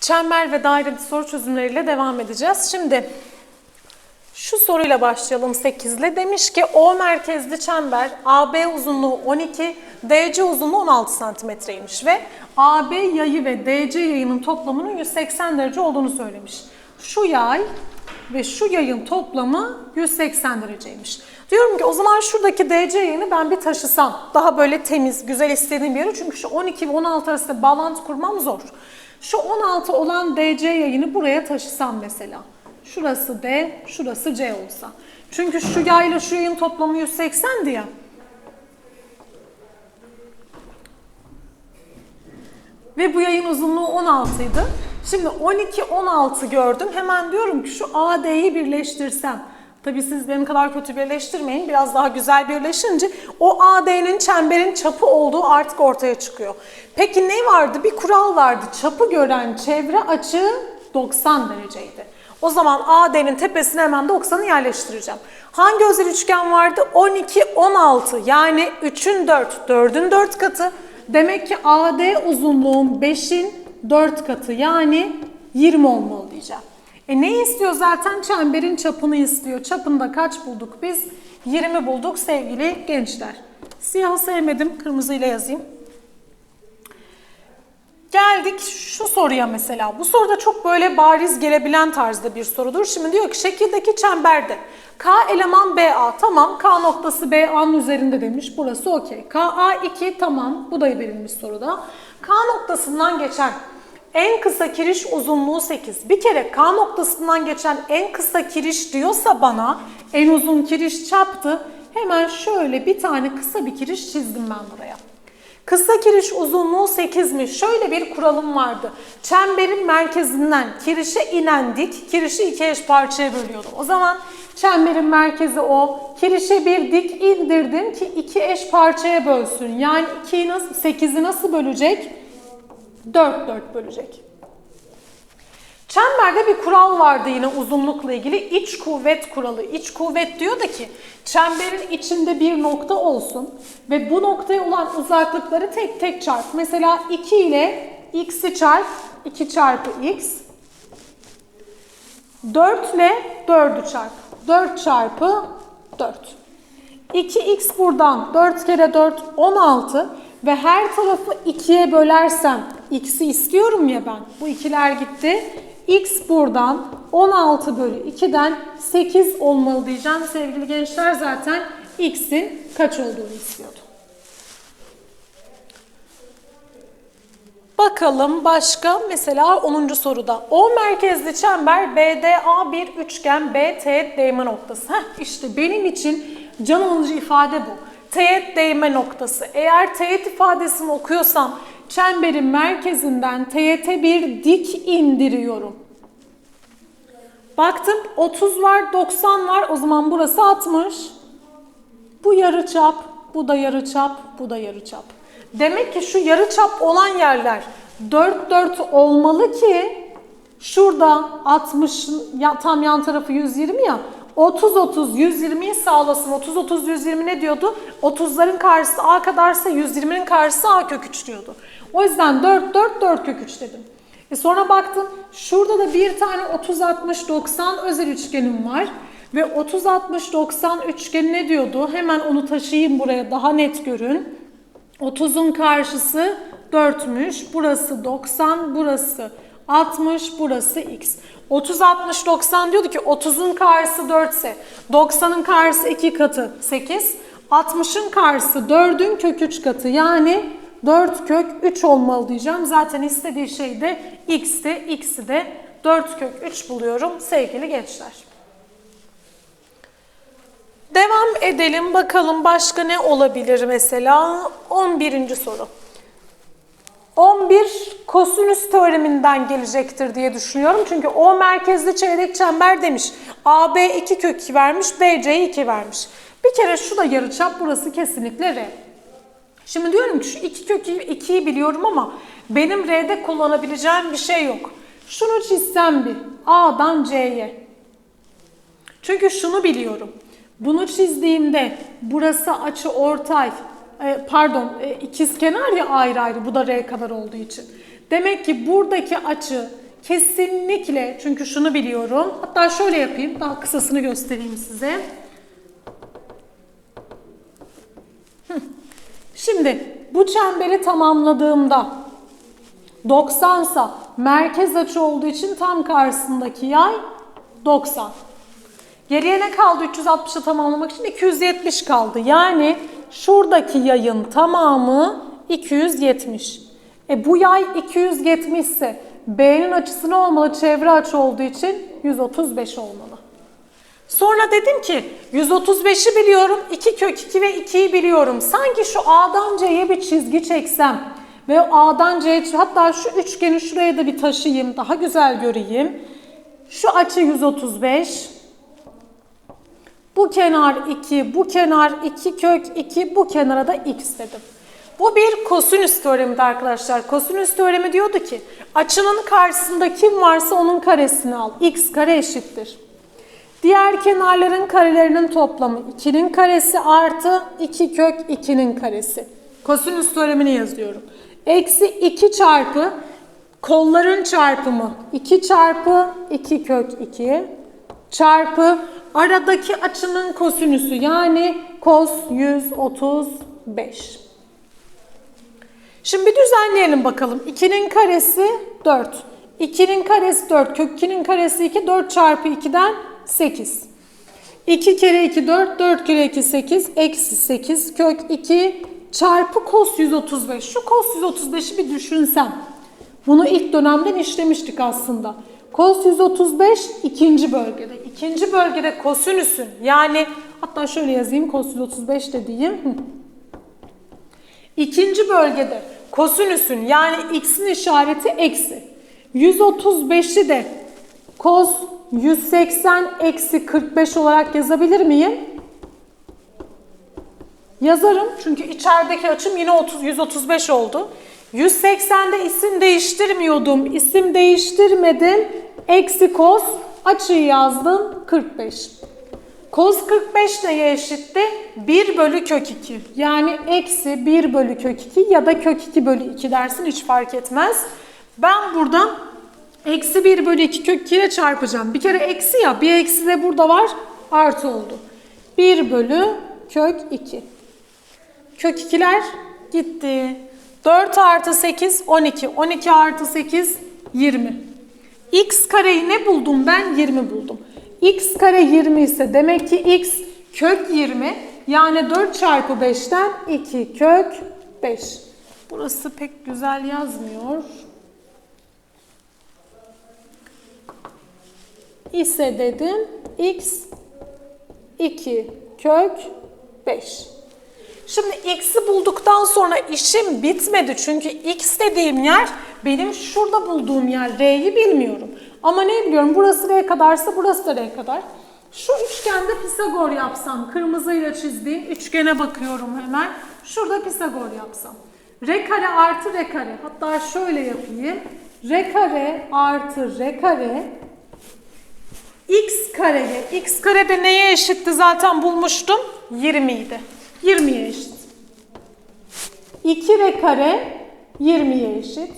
Çember ve daireli soru çözümleriyle devam edeceğiz. Şimdi şu soruyla başlayalım 8 ile. Demiş ki O merkezli çember AB uzunluğu 12, DC uzunluğu 16 santimetreymiş ve AB yayı ve DC yayının toplamının 180 derece olduğunu söylemiş. Şu yay ve şu yayın toplamı 180 dereceymiş. Diyorum ki o zaman şuradaki DC yayını ben bir taşısam daha böyle temiz, güzel istediğim yere çünkü şu 12 ve 16 arasında bağlantı kurmam zor. Şu 16 olan DC yayını buraya taşısam mesela. Şurası D, şurası C olsa. Çünkü şu yayla şu yayın toplamı 180 diye. Ve bu yayın uzunluğu 16 idi. Şimdi 12, 16 gördüm. Hemen diyorum ki şu AD'yi birleştirsem. Tabii siz benim kadar kötü birleştirmeyin. Biraz daha güzel birleşince o AD'nin çemberin çapı olduğu artık ortaya çıkıyor. Peki ne vardı? Bir kural vardı. Çapı gören çevre açığı 90 dereceydi. O zaman AD'nin tepesine hemen 90'ı yerleştireceğim. Hangi özel üçgen vardı? 12, 16 yani 3'ün 4, 4'ün 4 katı. Demek ki AD uzunluğum 5'in 4 katı yani 20 olmalı diyeceğim. E ne istiyor zaten? Çemberin çapını istiyor. Çapında kaç bulduk biz? 20 bulduk sevgili gençler. Siyah sevmedim, kırmızıyla yazayım. Geldik şu soruya mesela. Bu soruda çok böyle bariz gelebilen tarzda bir sorudur. Şimdi diyor ki şekildeki çemberde K eleman BA tamam K noktası BA'nın üzerinde demiş. Burası okey. KA 2 tamam bu da verilmiş soruda. K noktasından geçen en kısa kiriş uzunluğu 8. Bir kere K noktasından geçen en kısa kiriş diyorsa bana en uzun kiriş çaptı. Hemen şöyle bir tane kısa bir kiriş çizdim ben buraya. Kısa kiriş uzunluğu 8'miş. Şöyle bir kuralım vardı. Çemberin merkezinden kirişe inen dik, kirişi iki eş parçaya bölüyordum. O zaman çemberin merkezi o. Kirişe bir dik indirdim ki iki eş parçaya bölsün. Yani 2'yi nasıl, 8'i nasıl bölecek? 4 4 bölecek. Çemberde bir kural vardı yine uzunlukla ilgili iç kuvvet kuralı. İç kuvvet diyor da ki çemberin içinde bir nokta olsun ve bu noktaya olan uzaklıkları tek tek çarp. Mesela 2 ile x'i çarp 2 çarpı x. 4 ile 4'ü çarp. 4 çarpı 4. 2x buradan 4 kere 4 16 ve her tarafı 2'ye bölersem x'i istiyorum ya ben. Bu ikiler gitti. x buradan 16 bölü 2'den 8 olmalı diyeceğim. Sevgili gençler zaten x'in kaç olduğunu istiyordu. Bakalım başka mesela 10. soruda. O merkezli çember BDA bir üçgen B teğet değme noktası. Heh, işte benim için can alıcı ifade bu. Teğet değme noktası. Eğer teğet ifadesini okuyorsam çemberin merkezinden teğete bir dik indiriyorum. Baktım 30 var, 90 var. O zaman burası 60. Bu yarı çap, bu da yarı çap, bu da yarı çap. Demek ki şu yarı çap olan yerler 4 4 olmalı ki şurada 60 ya, tam yan tarafı 120 ya 30 30 120'yi sağlasın. 30 30 120 ne diyordu? 30'ların karşısı a kadarsa 120'nin karşısı a kök 3 diyordu. O yüzden 4 4 4 kök 3 dedim. E sonra baktım şurada da bir tane 30 60 90 özel üçgenim var. Ve 30 60 90 üçgeni ne diyordu? Hemen onu taşıyayım buraya daha net görün. 30'un karşısı 4'müş. Burası 90, burası 60, burası x. 30, 60, 90 diyordu ki 30'un karşısı 4 ise 90'ın karşısı 2 katı 8. 60'ın karşısı 4'ün kök 3 katı yani 4 kök 3 olmalı diyeceğim. Zaten istediği şey de x'ti. X'i de 4 kök 3 buluyorum sevgili gençler. Devam edelim bakalım başka ne olabilir mesela 11. soru. 11 kosinüs teoreminden gelecektir diye düşünüyorum. Çünkü O merkezli çeyrek çember demiş. AB 2 kök 2 vermiş, BC 2 vermiş. Bir kere şu da yarıçap, burası kesinlikle R. Şimdi diyorum ki şu 2 kök 2'yi biliyorum ama benim R'de kullanabileceğim bir şey yok. Şunu çizsem bir A'dan C'ye. Çünkü şunu biliyorum. Bunu çizdiğimde burası açı ortay, pardon e, ikiz kenar ya ayrı ayrı bu da R kadar olduğu için. Demek ki buradaki açı Kesinlikle çünkü şunu biliyorum. Hatta şöyle yapayım. Daha kısasını göstereyim size. Şimdi bu çemberi tamamladığımda 90 sa merkez açı olduğu için tam karşısındaki yay 90. Geriye ne kaldı 360'ı tamamlamak için? 270 kaldı. Yani şuradaki yayın tamamı 270. E bu yay 270 ise B'nin açısı ne olmalı? Çevre açı olduğu için 135 olmalı. Sonra dedim ki 135'i biliyorum, 2 kök 2 ve 2'yi biliyorum. Sanki şu A'dan C'ye bir çizgi çeksem ve A'dan C'ye hatta şu üçgeni şuraya da bir taşıyayım, daha güzel göreyim. Şu açı 135. Bu kenar 2, bu kenar 2 kök 2, bu kenara da x dedim. Bu bir kosinüs teoremiydi arkadaşlar. Kosinüs teoremi diyordu ki açının karşısında kim varsa onun karesini al. x kare eşittir. Diğer kenarların karelerinin toplamı 2'nin karesi artı 2 kök 2'nin karesi. Kosinüs teoremini yazıyorum. Eksi 2 çarpı kolların çarpımı 2 çarpı 2 kök 2 çarpı aradaki açının kosinüsü yani kos 135. Şimdi bir düzenleyelim bakalım. 2'nin karesi 4. 2'nin karesi 4. Kök 2'nin karesi 2. 4 çarpı 2'den 8. 2 kere 2 4. 4 kere 2 8. Eksi 8. Kök 2 çarpı kos 135. Şu kos 135'i bir düşünsem. Bunu ilk dönemden işlemiştik aslında. Kos 135 ikinci bölgede. İkinci bölgede kosinüsün yani hatta şöyle yazayım kos 135 de diyeyim. İkinci bölgede kosinüsün yani x'in işareti eksi. 135'i de kos 180 eksi 45 olarak yazabilir miyim? Yazarım çünkü içerideki açım yine 30, 135 oldu. 180'de isim değiştirmiyordum. İsim değiştirmedim. Eksi kos açıyı yazdım 45. Kos 45 neye eşitti? 1 bölü kök 2. Yani eksi 1 bölü kök 2 ya da kök 2 bölü 2 dersin hiç fark etmez. Ben buradan eksi 1 bölü 2 kök 2 ile çarpacağım. Bir kere eksi ya bir eksi de burada var artı oldu. 1 bölü kök 2. Kök 2'ler gitti. 4 artı 8 12. 12 artı 8 20. X kareyi ne buldum ben? 20 buldum. X kare 20 ise demek ki X kök 20 yani 4 çarpı 5'ten 2 kök 5. Burası pek güzel yazmıyor. ise dedim x 2 kök 5. Şimdi x'i bulduktan sonra işim bitmedi. Çünkü x dediğim yer benim şurada bulduğum yer. R'yi bilmiyorum. Ama ne biliyorum? Burası R kadarsa burası da R kadar. Şu üçgende Pisagor yapsam, kırmızıyla çizdiğim üçgene bakıyorum hemen. Şurada Pisagor yapsam. R kare artı R kare. Hatta şöyle yapayım. R kare artı R kare x kareye, x kare de neye eşitti zaten bulmuştum? 20 idi. 20'ye eşit. 2 r kare 20'ye eşit.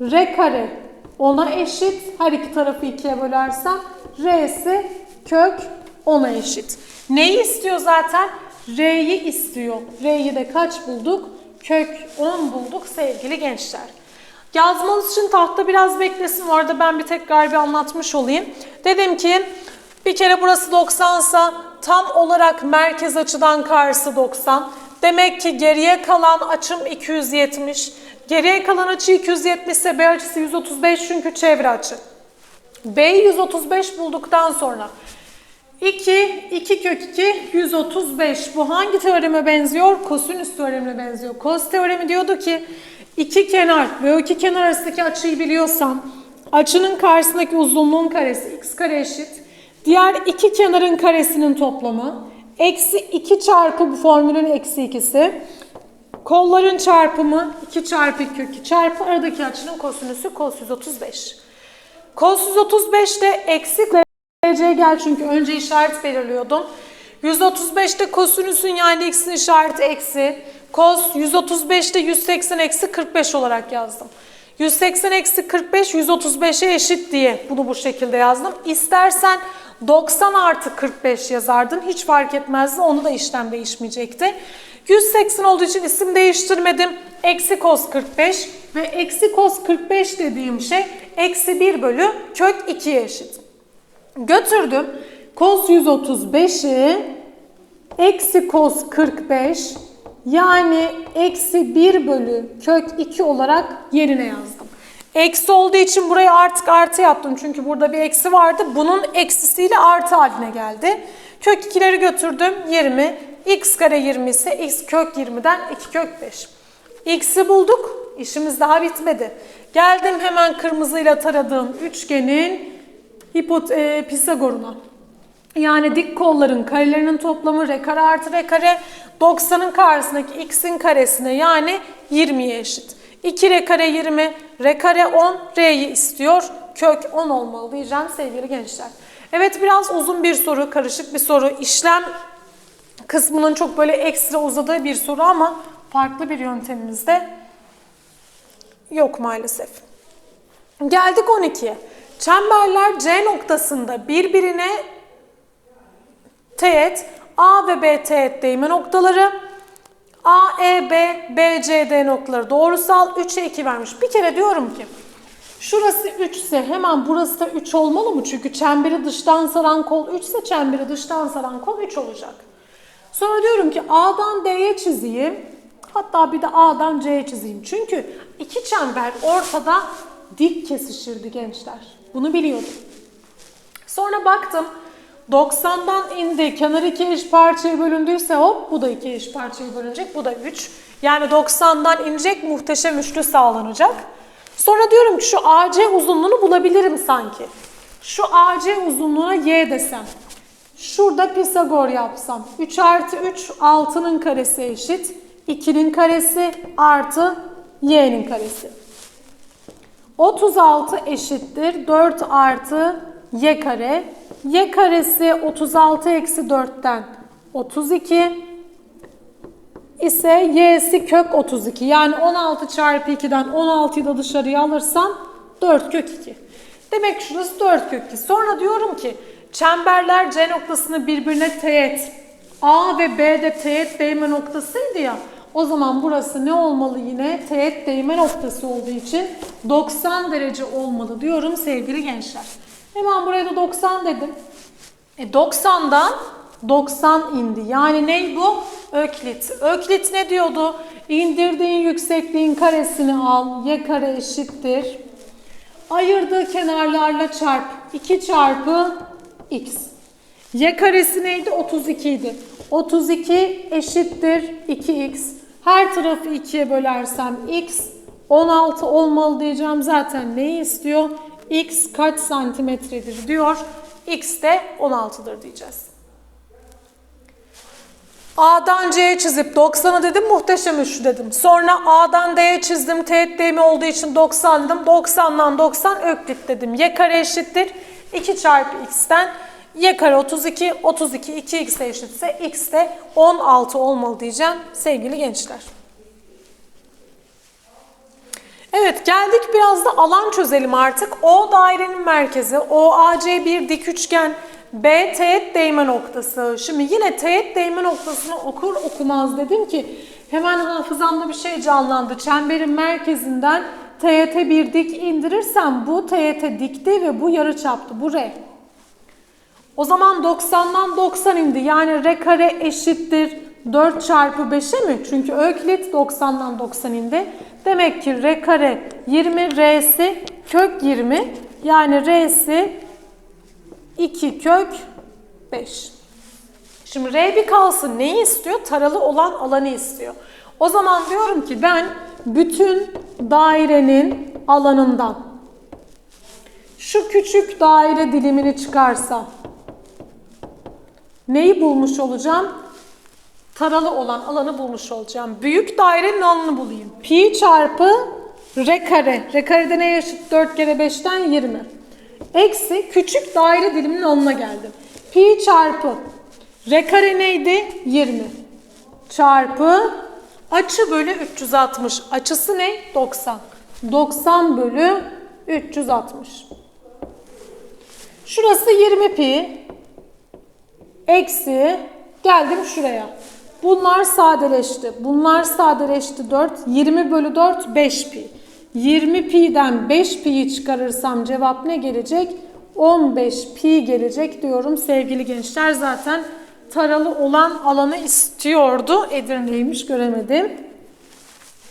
r kare 10'a eşit. Her iki tarafı 2'ye bölersem r'si kök 10'a eşit. Neyi istiyor zaten? R'yi istiyor. R'yi de kaç bulduk? Kök 10 bulduk sevgili gençler. Yazmanız için tahta biraz beklesin. Bu arada ben bir tekrar bir anlatmış olayım. Dedim ki bir kere burası 90 sa tam olarak merkez açıdan karşısı 90. Demek ki geriye kalan açım 270. Geriye kalan açı 270 ise B açısı 135 çünkü çevre açı. B'yi 135 bulduktan sonra 2, 2 kök 2, 135. Bu hangi teoreme benziyor? Kosinüs teoremine benziyor. Kos teoremi diyordu ki iki kenar ve o iki kenar arasındaki açıyı biliyorsam açının karşısındaki uzunluğun karesi x kare eşit. Diğer iki kenarın karesinin toplamı eksi 2 çarpı bu formülün eksi ikisi. Kolların çarpımı 2 çarpı 2 kök 2 çarpı aradaki açının kosinüsü kos 135. Kos 135 de eksi dereceye gel çünkü önce işaret belirliyordum. 135'te kosinüsün yani x'in işareti eksi. Kos 135'te 180 eksi 45 olarak yazdım. 180 eksi 45 135'e eşit diye bunu bu şekilde yazdım. İstersen 90 artı 45 yazardın. Hiç fark etmezdi. Onu da işlem değişmeyecekti. 180 olduğu için isim değiştirmedim. Eksi cos 45 ve eksi cos 45 dediğim şey eksi 1 bölü kök 2'ye eşit. Götürdüm. Cos 135'i eksi cos 45 yani eksi 1 bölü kök 2 olarak yerine yazdım. Eksi olduğu için burayı artık artı yaptım. Çünkü burada bir eksi vardı. Bunun eksisiyle artı haline geldi. Kök 2'leri götürdüm. 20. x kare 20 ise x kök 20'den 2 kök 5. X'i bulduk. İşimiz daha bitmedi. Geldim hemen kırmızıyla taradığım üçgenin hipot e, Pisagor'una. Yani dik kolların karelerinin toplamı r kare artı r kare 90'ın karşısındaki x'in karesine yani 20'ye eşit. 2 r kare 20, r kare 10, r'yi istiyor. Kök 10 olmalı diyeceğim sevgili gençler. Evet biraz uzun bir soru, karışık bir soru. İşlem kısmının çok böyle ekstra uzadığı bir soru ama farklı bir yöntemimizde yok maalesef. Geldik 12'ye. Çemberler C noktasında birbirine teğet, A ve B teğet değme noktaları. A, E, B, B, C, D noktaları doğrusal 3'e 2 vermiş. Bir kere diyorum ki şurası 3 ise hemen burası da 3 olmalı mı? Çünkü çemberi dıştan saran kol 3 ise çemberi dıştan saran kol 3 olacak. Sonra diyorum ki A'dan D'ye çizeyim. Hatta bir de A'dan C'ye çizeyim. Çünkü iki çember ortada dik kesişirdi gençler. Bunu biliyordum. Sonra baktım 90'dan indi. Kenar iki eş parçaya bölündüyse hop bu da iki eş parçaya bölünecek. Bu da 3. Yani 90'dan inecek muhteşem üçlü sağlanacak. Sonra diyorum ki şu AC uzunluğunu bulabilirim sanki. Şu AC uzunluğuna Y desem. Şurada Pisagor yapsam. 3 artı 3 6'nın karesi eşit. 2'nin karesi artı y'nin karesi. 36 eşittir 4 artı y kare. Y karesi 36 eksi 4'ten 32 ise y'si kök 32. Yani 16 çarpı 2'den 16'yı da dışarıya alırsam 4 kök 2. Demek şurası 4 kök 2. Sonra diyorum ki çemberler C noktasını birbirine teğet. A ve B de teğet değme noktasıydı ya. O zaman burası ne olmalı yine? Teğet değme noktası olduğu için 90 derece olmalı diyorum sevgili gençler. Hemen buraya da 90 dedim. E 90'dan 90 indi. Yani ne bu? Öklit. Öklit ne diyordu? İndirdiğin yüksekliğin karesini al. Y kare eşittir. Ayırdığı kenarlarla çarp. 2 çarpı x. Y karesi neydi? 32 idi. 32 eşittir 2x. Her tarafı 2'ye bölersem x 16 olmalı diyeceğim. Zaten neyi istiyor? X kaç santimetredir diyor. x de 16'dır diyeceğiz. A'dan C'ye çizip 90'ı dedim muhteşem üçlü dedim. Sonra A'dan D'ye çizdim teğet değimi olduğu için 90 dedim. 90'dan 90 öklit dedim. Y kare eşittir 2 çarpı x'ten y kare 32, 32 2x eşitse x de 16 olmalı diyeceğim sevgili gençler. Evet geldik biraz da alan çözelim artık. O dairenin merkezi, OAC bir dik üçgen, B teğet değme noktası. Şimdi yine teğet değme noktasını okur okumaz dedim ki hemen hafızamda bir şey canlandı. Çemberin merkezinden teğete bir dik indirirsem bu teğete dikti ve bu yarı çaptı. Bu R. O zaman 90'dan 90 indi. Yani R kare eşittir 4 çarpı 5'e mi? Çünkü öklit 90'dan 90 indi. Demek ki R kare 20, R'si kök 20. Yani R'si 2 kök 5. Şimdi R bir kalsın. Neyi istiyor? Taralı olan alanı istiyor. O zaman diyorum ki ben bütün dairenin alanından şu küçük daire dilimini çıkarsam neyi bulmuş olacağım? Taralı olan alanı bulmuş olacağım. Büyük dairenin alanını bulayım. Pi çarpı r kare. R karede ne eşit? 4 kere 5'ten 20. Eksi küçük daire diliminin alanına geldim. Pi çarpı r kare neydi? 20. Çarpı açı bölü 360. Açısı ne? 90. 90 bölü 360. Şurası 20 pi. Eksi geldim şuraya. Bunlar sadeleşti. Bunlar sadeleşti 4. 20 bölü 4 5 pi. 20 pi'den 5 pi'yi çıkarırsam cevap ne gelecek? 15 pi gelecek diyorum sevgili gençler. Zaten taralı olan alanı istiyordu. Edirne'ymiş göremedim.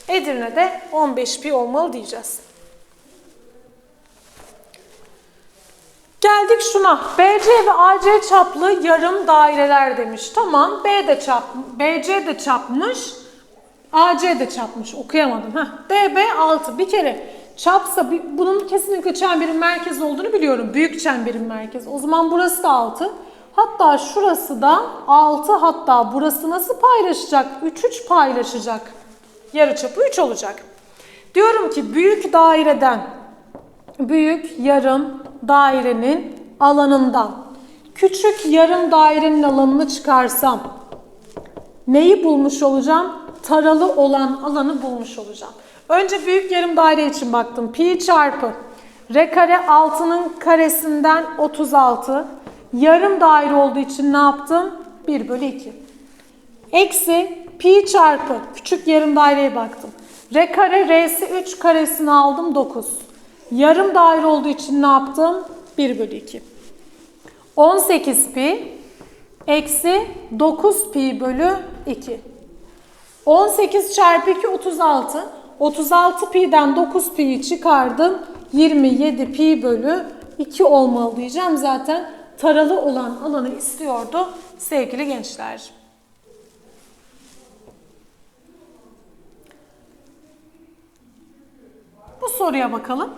Edirne'de 15 pi olmalı diyeceğiz. Geldik şuna. BC ve AC çaplı yarım daireler demiş. Tamam. B de çap, BC de çapmış. AC de çapmış. Okuyamadım. Heh. DB 6. Bir kere çapsa bunun kesinlikle çemberin merkezi olduğunu biliyorum. Büyük çemberin merkezi. O zaman burası da 6. Hatta şurası da 6. Hatta burası nasıl paylaşacak? 3 3 paylaşacak. Yarıçapı 3 olacak. Diyorum ki büyük daireden büyük yarım dairenin alanından küçük yarım dairenin alanını çıkarsam neyi bulmuş olacağım? Taralı olan alanı bulmuş olacağım. Önce büyük yarım daire için baktım. Pi çarpı r kare 6'nın karesinden 36. Yarım daire olduğu için ne yaptım? 1 bölü 2. Eksi pi çarpı küçük yarım daireye baktım. R kare r'si 3 karesini aldım 9. Yarım daire olduğu için ne yaptım? 1 bölü 2. 18 pi eksi 9 pi bölü 2. 18 çarpı 2 36. 36 pi'den 9 pi'yi çıkardım. 27 pi bölü 2 olmalı diyeceğim. Zaten taralı olan alanı istiyordu sevgili gençler. Bu soruya bakalım.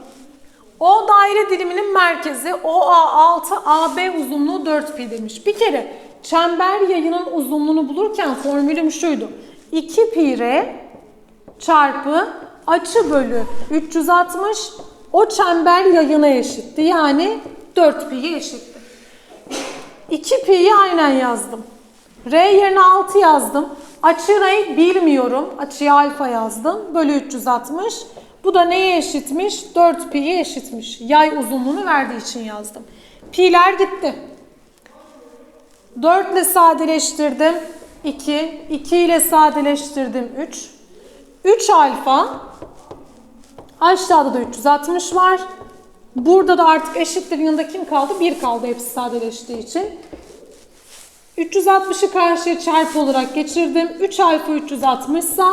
O daire diliminin merkezi OA 6 AB uzunluğu 4 pi demiş. Bir kere çember yayının uzunluğunu bulurken formülüm şuydu. 2 pi r çarpı açı bölü 360 o çember yayına eşitti. Yani 4 pi'ye eşitti. 2 pi'yi aynen yazdım. R yerine 6 yazdım. Açı R bilmiyorum. Açıya alfa yazdım. Bölü 360. Bu da neye eşitmiş? 4 pi'ye eşitmiş. Yay uzunluğunu verdiği için yazdım. Pi'ler gitti. 4 ile sadeleştirdim. 2. 2 ile sadeleştirdim. 3. 3 alfa. Aşağıda da 360 var. Burada da artık eşitlerin yanında kim kaldı? 1 kaldı hepsi sadeleştiği için. 360'ı karşıya çarpı olarak geçirdim. 3 alfa 360 ise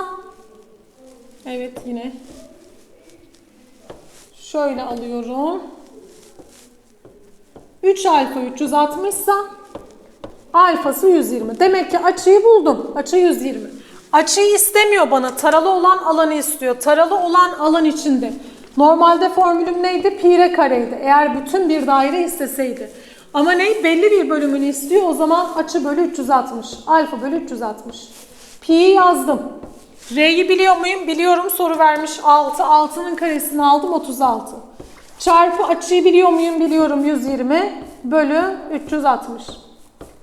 evet yine şöyle alıyorum. 3 alfa 360 ise alfası 120. Demek ki açıyı buldum. Açı 120. Açıyı istemiyor bana. Taralı olan alanı istiyor. Taralı olan alan içinde. Normalde formülüm neydi? Pi r kareydi. Eğer bütün bir daire isteseydi. Ama ne? Belli bir bölümünü istiyor. O zaman açı bölü 360. Alfa bölü 360. Pi'yi yazdım. R'yi biliyor muyum? Biliyorum. Soru vermiş 6. 6'nın karesini aldım 36. Çarpı açıyı biliyor muyum? Biliyorum 120 bölü 360.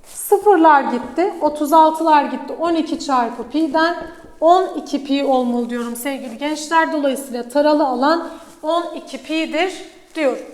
Sıfırlar gitti. 36'lar gitti. 12 çarpı pi'den 12 pi olmalı diyorum sevgili gençler. Dolayısıyla taralı alan 12 pi'dir diyorum.